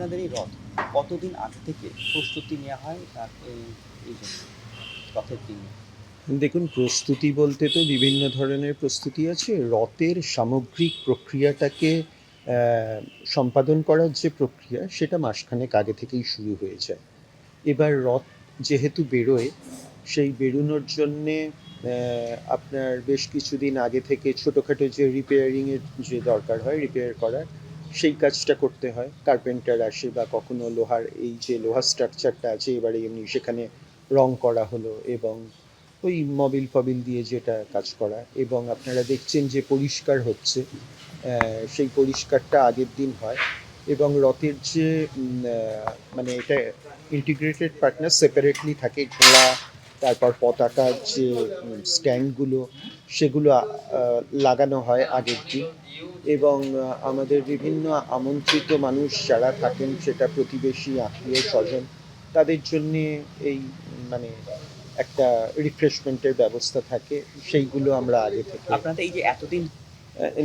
আপনাদের এই রথ। কতদিন আগে থেকে প্রস্তুতি নেওয়া হয় তার এই রথের দিন? দেখুন, প্রস্তুতি বলতে তো বিভিন্ন ধরনের প্রস্তুতি আছে। রথের সামগ্রিক প্রক্রিয়াটাকে সম্পাদন করার যে প্রক্রিয়া, সেটা মাসখানেক আগে থেকেই শুরু হয়ে যায়। এবার রথ যেহেতু বেরোয়, সেই বেরোনোর জন্যে আপনার বেশ কিছুদিন আগে থেকে ছোটোখাটো যে রিপেয়ারিংয়ের যে দরকার হয় রিপেয়ার করার সেই কাজটা করতে হয়। কার্পেন্টার আসে বা কখনো লোহার এই যে লোহার স্ট্রাকচারটা আছে, এবারে এমনি সেখানে রং করা হলো এবং ওই মবিল ফবিল দিয়ে যেটা কাজ করা। এবং আপনারা দেখছেন যে পরিষ্কার হচ্ছে সেই পরিষ্কারটা আগের দিন হয় এবং রথের যে মানে এটা ইন্টিগ্রেটেড পার্টনার সেপারেটলি থাকে, ঘোড়া তারপর পতাকার যে স্ট্যান্ডগুলো সেগুলো লাগানো হয় আগের দিন। এবং আমাদের বিভিন্ন আমন্ত্রিত মানুষ যারা থাকেন সেটা প্রতিবেশী আত্মীয় স্বজন তাদের জন্যে এই মানে একটা রিফ্রেশমেন্টের ব্যবস্থা থাকে। সেইগুলো আমরা আগে থেকে আপনাদের এই যে এতদিন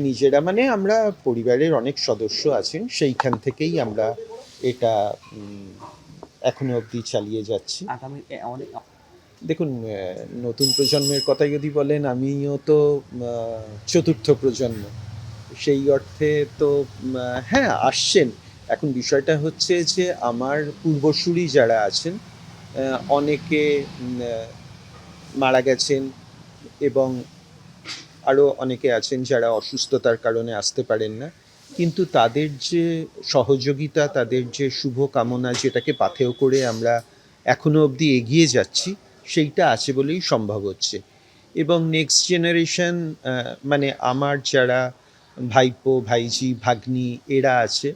নিজেরা মানে আমরা পরিবারের অনেক সদস্য আছেন সেইখান থেকেই আমরা এটা এখনও অবধি চালিয়ে যাচ্ছি। আগামী অনেক দেখুন নতুন প্রজন্মের কথা যদি বলেন, আমিও তো চতুর্থ প্রজন্ম। সেই অর্থে তো হ্যাঁ আসছেন। এখন বিষয়টা হচ্ছে যে, আমার পূর্বসূরি যারা আছেন অনেকে মারা গেছেন এবং আরও অনেকে আছেন যারা অসুস্থতার কারণে আসতে পারেন না। কিন্তু তাদের যে সহযোগিতা, তাদের যে শুভ কামনা যেটাকে পাথেয় করে আমরা এখনও অবধি এগিয়ে যাচ্ছি সেইটা আছে বলেই সম্ভব হচ্ছে। এবং নেক্সট জেনারেশন মানে আমার যারা ভাইপো ভাইজি ভাগ্নি এরা আছে,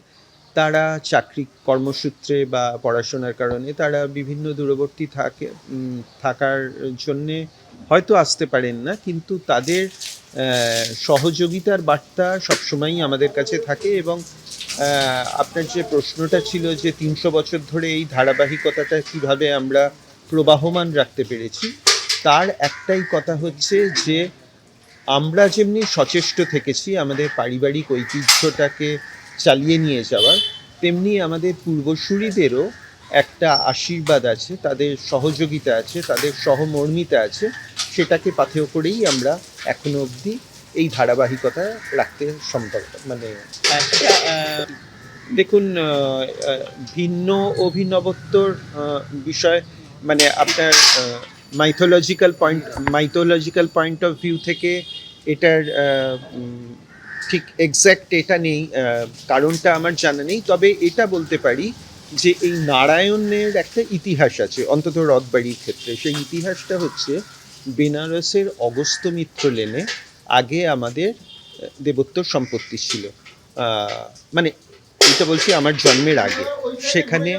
তারা চাকরি কর্মসূত্রে বা পড়াশোনার কারণে তারা বিভিন্ন দূরবর্তী থাকে থাকার জন্যে হয়তো আসতে পারেন না, কিন্তু তাদের সহযোগিতার বার্তা সবসময়ই আমাদের কাছে থাকে এবং আপনার যে প্রশ্নটা ছিল যে তিনশো বছর ধরে এই ধারাবাহিকতাটা কীভাবে আমরা প্রবাহমান রাখতে পেরেছি। তার একটাই কথা হচ্ছে যে আমরা যেমনি সচেষ্ট থেকেছি আমাদের পারিবারিক ঐতিহ্যটাকে চালিয়ে নিয়ে যাওয়ার তেমনি আমাদের পূর্বসূরিদেরও একটা আশীর্বাদ আছে তাদের সহযোগিতা আছে তাদের সহমর্মিতা আছে সেটাকে পাথেয় করেই আমরা এখনও অবধি এই ধারাবাহিকতা রাখতে সম্ভব মানে আহ, দেখুন ভিন্ন অভিনবত্বর বিষয় মানে আপনার mythological point mythological point of view থেকে এটার ঠিক এক্স্যাক্ট এটা নেই কারণটা আমার জানা নেই। তবে এটা বলতে পারি যে এই নারায়ণের একটা ইতিহাস আছে, অন্তত রথবাড়ির ক্ষেত্রে। সেই ইতিহাসটা হচ্ছে বেনারসের অগস্ত্য মিত্র লেনে আগে আমাদের দেবোত্তর সম্পত্তি ছিল। মানে এটা বলছি আমার জন্মের আগে। সেখানে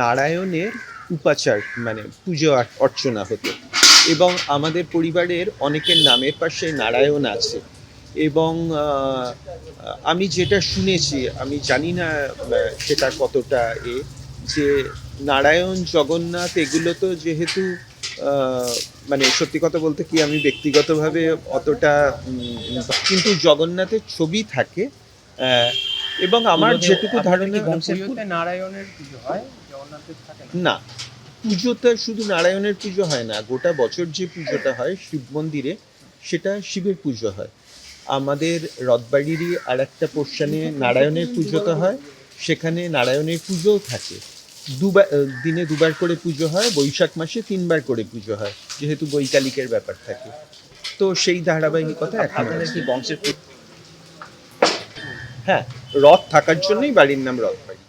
নারায়ণের উপাচার মানে পুজো অর্চনা হতো। এবং আমাদের পরিবারের অনেকের নামের পাশে নারায়ণ আছে। এবং আমি যেটা শুনেছি, আমি জানি না সেটা কতটা এ, যে নারায়ণ, জগন্নাথ এগুলো তো যেহেতু মানে সত্যি কথা বলতে কি আমি ব্যক্তিগতভাবে অতটা কিন্তু জগন্নাথের ছবি থাকে এবং আমার যেটুকু ধারণা নারায়ণের পুজো হয় জগন্নাথের থাকে না? পুজোতে শুধু নারায়ণের পুজো হয় না গোটা বছর যে পুজোটা হয় শিব মন্দিরে সেটা শিবের পুজো হয়। আমাদের রথবাড়িরই আর একটা পোর্শনে নারায়ণের পুজোটা হয় সেখানে নারায়ণের পুজোও থাকে। দুবার দিনে দুবার করে পুজো হয় বৈশাখ মাসে তিনবার করে পুজো হয় যেহেতু বৈকালিকের ব্যাপার থাকে। তো সেই ধারাবাহিকতা এখন আপনাদের কি বংশের হ্যাঁ রথ থাকার জন্যই বাড়ির নাম রথবাড়ি